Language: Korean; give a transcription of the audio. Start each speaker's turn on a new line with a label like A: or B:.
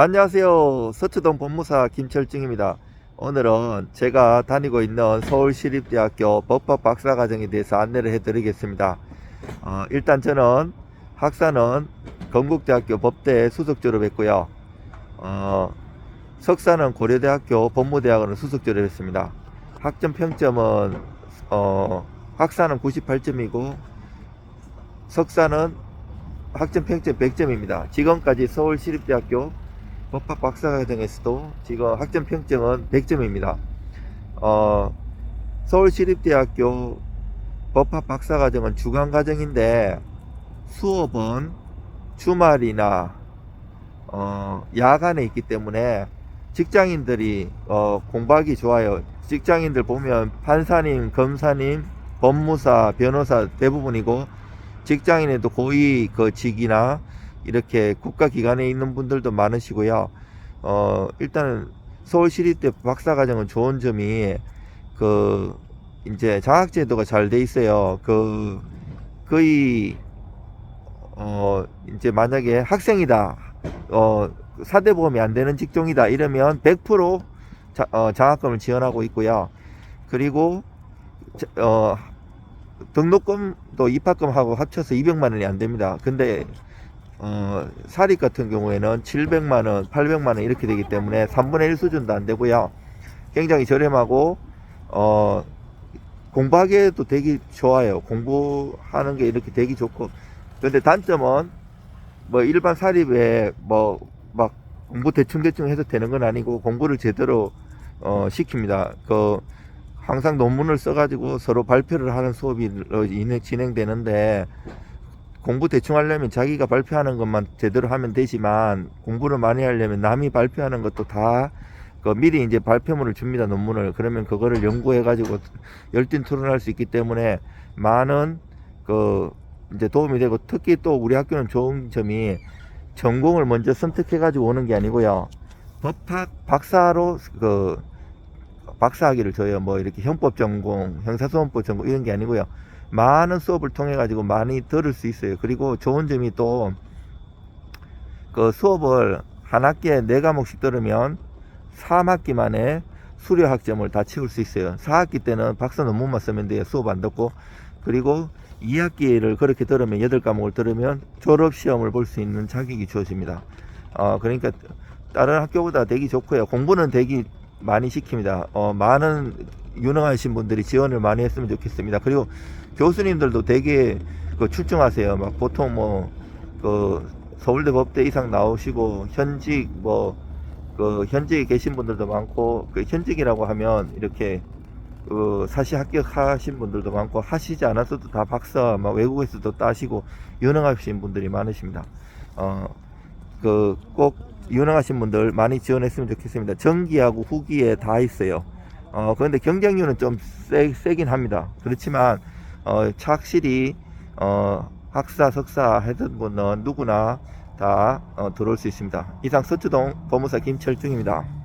A: 안녕하세요. 서초동 법무사 김철중입니다. 오늘은 제가 다니고 있는 서울시립대학교 법학 박사과정에 대해서 안내를 해드리겠습니다. 어, 일단 저는 학사는 건국대학교 법대 수석 졸업했고요. 어, 석사는 고려대학교 법무대학원을 수석 졸업했습니다. 학점 평점은 어, 학사는 98점이고 석사는 학점 평점 100점입니다. 지금까지 서울시립대학교 법학 박사과정에서도 지금 학점 평점은 100점입니다. 어, 서울시립대학교 법학 박사과정은 주간과정인데 수업은 주말이나 어, 야간에 있기 때문에 직장인들이 어, 공부하기 좋아요. 직장인들 보면 판사님, 검사님, 법무사, 변호사 대부분이고 직장인에도 고위 그 직이나 이렇게 국가기관에 있는 분들도 많으시고요. 어, 일단은 서울시립대 박사과정은 좋은 점이 그 이제 장학제도가 잘 돼 있어요. 그 거의 어 이제 만약에 학생이다. 어 사대 보험이 안 되는 직종이다 이러면 100% 자, 어, 장학금을 지원하고 있고요. 그리고 자- 어 등록금도 입학금하고 합쳐서 200만 원이 안 됩니다. 근데 어, 사립 같은 경우에는 700만 원, 800만 원 이렇게 되기 때문에 3분의 1 수준도 안 되고요. 굉장히 저렴하고 어, 공부하기에도 되게 좋아요. 공부하는 게 이렇게 되게 좋고. 근데 단점은 뭐 일반 사립에 뭐 막 공부 대충대충 해서 되는 건 아니고 공부를 제대로 어, 시킵니다. 그 항상 논문을 써가지고 서로 발표를 하는 수업이 어, 진행- 진행되는데 공부 대충 하려면 자기가 발표하는 것만 제대로 하면 되지만 공부를 많이 하려면 남이 발표하는 것도 다 그 미리 이제 발표문을 줍니다 논문을. 그러면 그거를 연구해 가지고 열띤 토론할 수 있기 때문에 많은 그 이제 도움이 되고 특히 또 우리 학교는 좋은 점이 전공을 먼저 선택해 가지고 오는 게 아니고요. 법학 박사로 그 박사학위를 줘요 뭐 이렇게 형법 전공 형사소송법 전공 이런 게 아니고요 많은 수업을 통해 가지고 많이 들을 수 있어요. 그리고 좋은 점이 또 그 수업을 한 학기에 네 과목씩 들으면 3학기 만에 수료 학점을 다 채울 수 있어요. 4학기 때는 박사 논문만 쓰면 돼요. 수업 안 듣고. 그리고 2학기를 그렇게 들으면 8과목을 들으면 졸업 시험을 볼 수 있는 자격이 주어집니다. 어, 그러니까 다른 학교보다 되게 좋고요. 공부는 되게 많이 시킵니다. 어, 많은 유능하신 분들이 지원을 많이 했으면 좋겠습니다. 그리고 교수님들도 되게 그 출중하세요. 막 보통 뭐그 서울대 법대 이상 나오시고 현직 뭐 그 현직에 계신 분들도 많고 그 현직이라고 하면 이렇게 그 사시 합격하신 분들도 많고 하시지 않았어도 다 박사 막 외국에서도 따시고 유능하신 분들이 많으십니다. 어그꼭 유능하신 분들 많이 지원했으면 좋겠습니다. 전기하고 후기에 다 있어요. 어 그런데 경쟁률은 좀 세, 세긴 합니다. 그렇지만 어 확실히 어 학사 석사 했던 분은 누구나 다 어, 들어올 수 있습니다. 이상 서초동 법무사 김철중입니다.